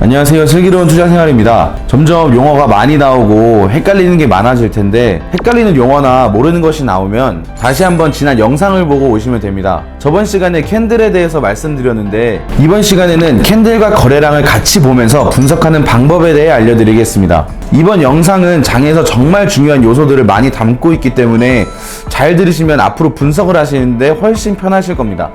안녕하세요. 슬기로운 투자 생활입니다. 점점 용어가 많이 나오고 헷갈리는 게 많아질 텐데 헷갈리는 용어나 모르는 것이 나오면 다시 한번 지난 영상을 보고 오시면 됩니다. 저번 시간에 캔들에 대해서 말씀드렸는데 이번 시간에는 캔들과 거래량을 같이 보면서 분석하는 방법에 대해 알려드리겠습니다. 이번 영상은 장에서 정말 중요한 요소들을 많이 담고 있기 때문에 잘 들으시면 앞으로 분석을 하시는데 훨씬 편하실 겁니다.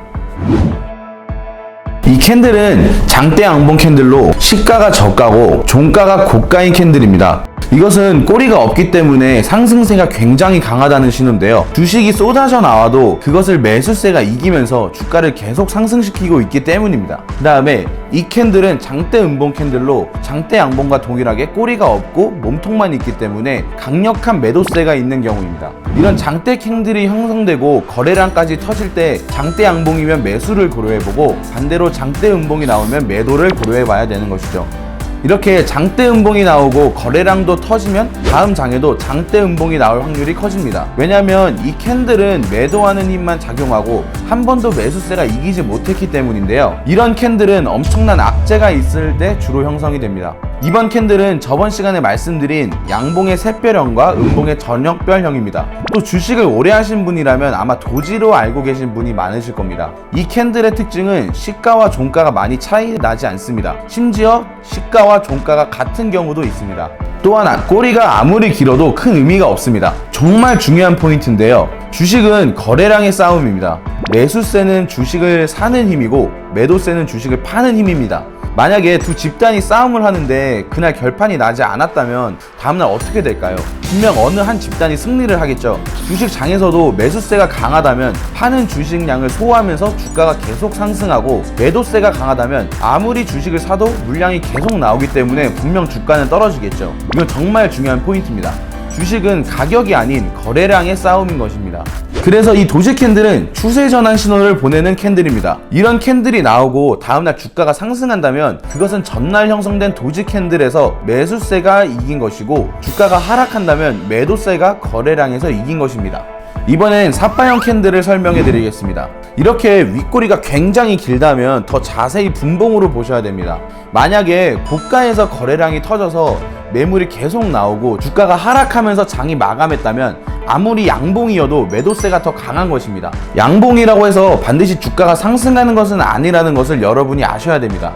이 캔들은 장대 양봉 캔들로 시가가 저가고 종가가 고가인 캔들입니다. 이것은 꼬리가 없기 때문에 상승세가 굉장히 강하다는 신호인데요. 주식이 쏟아져 나와도 그것을 매수세가 이기면서 주가를 계속 상승시키고 있기 때문입니다. 그 다음에 이 캔들은 장대 음봉 캔들로 장대 양봉과 동일하게 꼬리가 없고 몸통만 있기 때문에 강력한 매도세가 있는 경우입니다. 이런 장대 캔들이 형성되고 거래량까지 터질 때 장대 양봉이면 매수를 고려해보고 반대로 장대 음봉이 나오면 매도를 고려해봐야 되는 것이죠. 이렇게 장대 음봉이 나오고 거래량도 터지면 다음 장에도 장대 음봉이 나올 확률이 커집니다. 왜냐하면 이 캔들은 매도하는 힘만 작용하고 한 번도 매수세가 이기지 못했기 때문인데요. 이런 캔들은 엄청난 악재가 있을 때 주로 형성이 됩니다. 이번 캔들은 저번 시간에 말씀드린 양봉의 샛별형과 음봉의 전역별형입니다. 또 주식을 오래 하신 분이라면 아마 도지로 알고 계신 분이 많으실 겁니다. 이 캔들의 특징은 시가와 종가가 많이 차이 나지 않습니다. 심지어 시가와 종가가 같은 경우도 있습니다. 또 하나 꼬리가 아무리 길어도 큰 의미가 없습니다. 정말 중요한 포인트인데요. 주식은 거래량의 싸움입니다. 매수세는 주식을 사는 힘이고 매도세는 주식을 파는 힘입니다. 만약에 두 집단이 싸움을 하는데 그날 결판이 나지 않았다면 다음날 어떻게 될까요? 분명 어느 한 집단이 승리를 하겠죠. 주식 장에서도 매수세가 강하다면 파는 주식량을 소화하면서 주가가 계속 상승하고 매도세가 강하다면 아무리 주식을 사도 물량이 계속 나오기 때문에 분명 주가는 떨어지겠죠. 이건 정말 중요한 포인트입니다. 주식은 가격이 아닌 거래량의 싸움인 것입니다. 그래서 이 도지 캔들은 추세 전환 신호를 보내는 캔들입니다. 이런 캔들이 나오고 다음날 주가가 상승한다면 그것은 전날 형성된 도지 캔들에서 매수세가 이긴 것이고 주가가 하락한다면 매도세가 거래량에서 이긴 것입니다. 이번엔 삿바형 캔들을 설명해 드리겠습니다. 이렇게 윗꼬리가 굉장히 길다면 더 자세히 분봉으로 보셔야 됩니다. 만약에 고가에서 거래량이 터져서 매물이 계속 나오고 주가가 하락하면서 장이 마감했다면 아무리 양봉이어도 매도세가 더 강한 것입니다. 양봉이라고 해서 반드시 주가가 상승하는 것은 아니라는 것을 여러분이 아셔야 됩니다.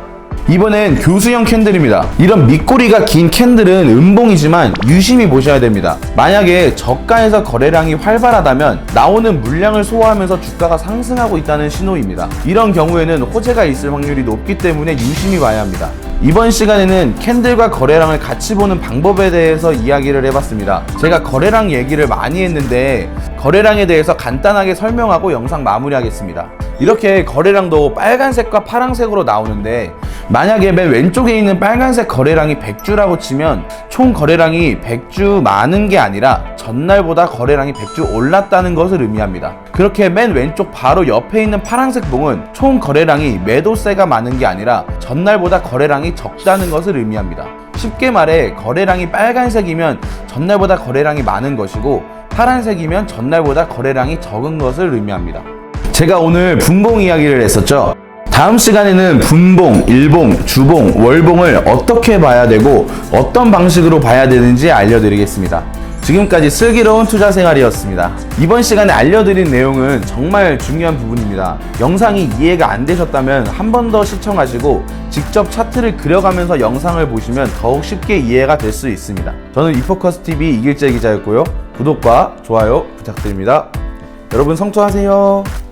이번엔 교수형 캔들입니다. 이런 밑꼬리가 긴 캔들은 음봉이지만 유심히 보셔야 됩니다. 만약에 저가에서 거래량이 활발하다면 나오는 물량을 소화하면서 주가가 상승하고 있다는 신호입니다. 이런 경우에는 호재가 있을 확률이 높기 때문에 유심히 봐야 합니다. 이번 시간에는 캔들과 거래량을 같이 보는 방법에 대해서 이야기를 해봤습니다. 제가 거래량 얘기를 많이 했는데 거래량에 대해서 간단하게 설명하고 영상 마무리하겠습니다. 이렇게 거래량도 빨간색과 파란색으로 나오는데 만약에 맨 왼쪽에 있는 빨간색 거래량이 100주라고 치면 총 거래량이 100주 많은 게 아니라 전날보다 거래량이 100주 올랐다는 것을 의미합니다. 그렇게 맨 왼쪽 바로 옆에 있는 파란색 봉은 총 거래량이 매도세가 많은 게 아니라 전날보다 거래량이 적다는 것을 의미합니다. 쉽게 말해 거래량이 빨간색이면 전날보다 거래량이 많은 것이고 파란색이면 전날보다 거래량이 적은 것을 의미합니다. 제가 오늘 분봉 이야기를 했었죠. 다음 시간에는 분봉, 일봉, 주봉, 월봉을 어떻게 봐야 되고 어떤 방식으로 봐야 되는지 알려드리겠습니다. 지금까지 슬기로운 투자 생활이었습니다. 이번 시간에 알려드린 내용은 정말 중요한 부분입니다. 영상이 이해가 안 되셨다면 한 번 더 시청하시고 직접 차트를 그려가면서 영상을 보시면 더욱 쉽게 이해가 될 수 있습니다. 저는 이포커스 TV 이길재 기자였고요. 구독과 좋아요 부탁드립니다. 여러분 성투하세요.